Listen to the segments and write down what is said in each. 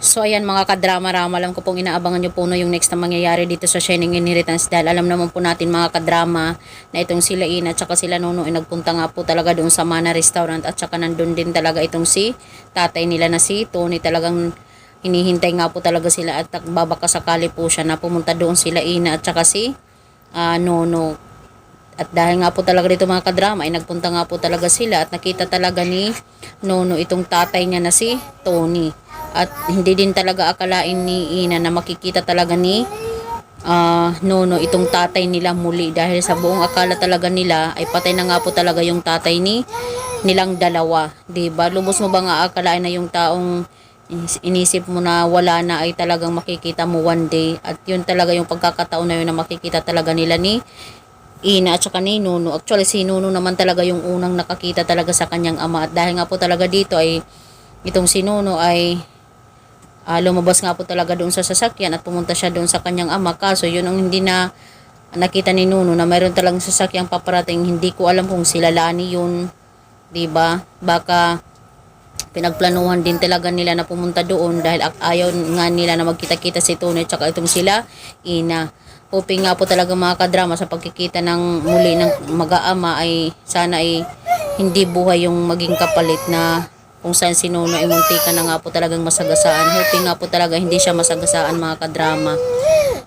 So ayan mga kadrama-rama, alam ko pong inaabangan nyo po no yung next na mangyayari dito sa Shining Inheritance dahil alam naman po natin mga kadrama na itong sila Ina at saka sila Nuno ay nagpunta nga po talaga doon sa Mana Restaurant at saka nandun din talaga itong si tatay nila na si Tony talagang hinihintay nga po talaga sila at babaka sakali po siya na pumunta doon sila Ina at saka si ah, Nono at dahil nga po talaga dito mga kadrama ay nagpunta nga po talaga sila at nakita talaga ni Nono itong tatay niya na si Tony. At hindi din talaga akalain ni Ina na makikita talaga ni ah, Nono itong tatay nila muli dahil sa buong akala talaga nila ay patay na nga po talaga yung tatay ni nilang dalawa. 'Di ba? Lubos mo ba nga akalain na yung taong inis- inisip mo na wala na ay talagang makikita mo one day at yun talaga yung pagkakataon na yun na makikita talaga nila ni Ina at saka ni Nuno. Actually, si Nuno naman talaga yung unang nakakita talaga sa kanyang ama. At dahil nga po talaga dito ay itong si Nuno ay ah, lumabas nga po talaga doon sa sasakyan at pumunta siya doon sa kanyang ama. Kaso yun ang hindi na nakita ni Nuno na mayroon talagang sasakyang paparating. Hindi ko alam kung sila Lani yun. ba Baka pinagplanuhan din talaga nila na pumunta doon dahil ayaw nga nila na magkita-kita si Tony at itong sila Ina. Hoping nga po talaga mga kadrama sa pagkikita ng muli ng mag-aama ay sana ay hindi buhay yung maging kapalit na kung saan si Nuno ay muntika na nga po talagang masagasaan. Hoping nga po talaga hindi siya masagasaan mga kadrama.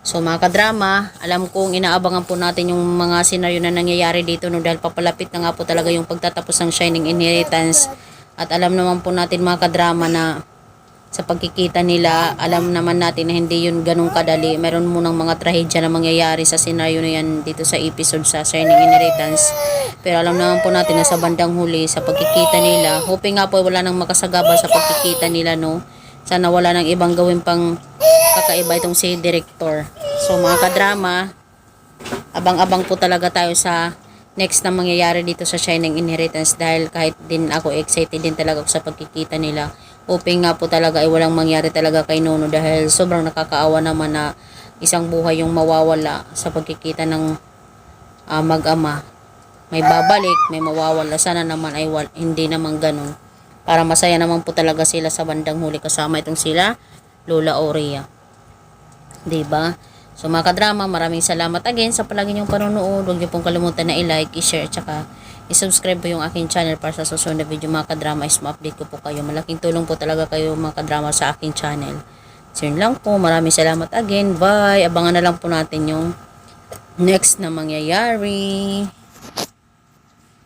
So mga kadrama, alam kong inaabangan po natin yung mga senaryo na nangyayari dito no dahil papalapit na nga po talaga yung pagtatapos ng Shining Inheritance. At alam naman po natin mga kadrama na sa pagkikita nila, alam naman natin na hindi yun ganun kadali. Meron munang mga trahedya na mangyayari sa senaryo na yan dito sa episode sa Shining Inheritance. Pero alam naman po natin na sa bandang huli, sa pagkikita nila, hoping nga po wala nang makasagaba sa pagkikita nila, no? Sana wala nang ibang gawin pang kakaiba itong si director. So mga kadrama, abang-abang po talaga tayo sa next na mangyayari dito sa Shining Inheritance dahil kahit din ako excited din talaga ako sa pagkikita nila. Hoping nga po talaga ay walang mangyari talaga kay Nono dahil sobrang nakakaawa naman na isang buhay yung mawawala sa pagkikita ng ah, mag-ama. May babalik, may mawawala. Sana naman ay wal- hindi naman ganun. Para masaya naman po talaga sila sa bandang huli kasama itong sila Lola. 'di ba? So mga kadrama, maraming salamat again sa palagi niyong panonood. Huwag niyo pong kalimutan na i-like, i-share, tsaka i-subscribe po yung aking channel para sa susunod na video mga kadrama is ma-update ko po kayo. Malaking tulong po talaga kayo mga kadrama sa aking channel. So yun lang po. Maraming salamat again. Bye! Abangan na lang po natin yung next na mangyayari.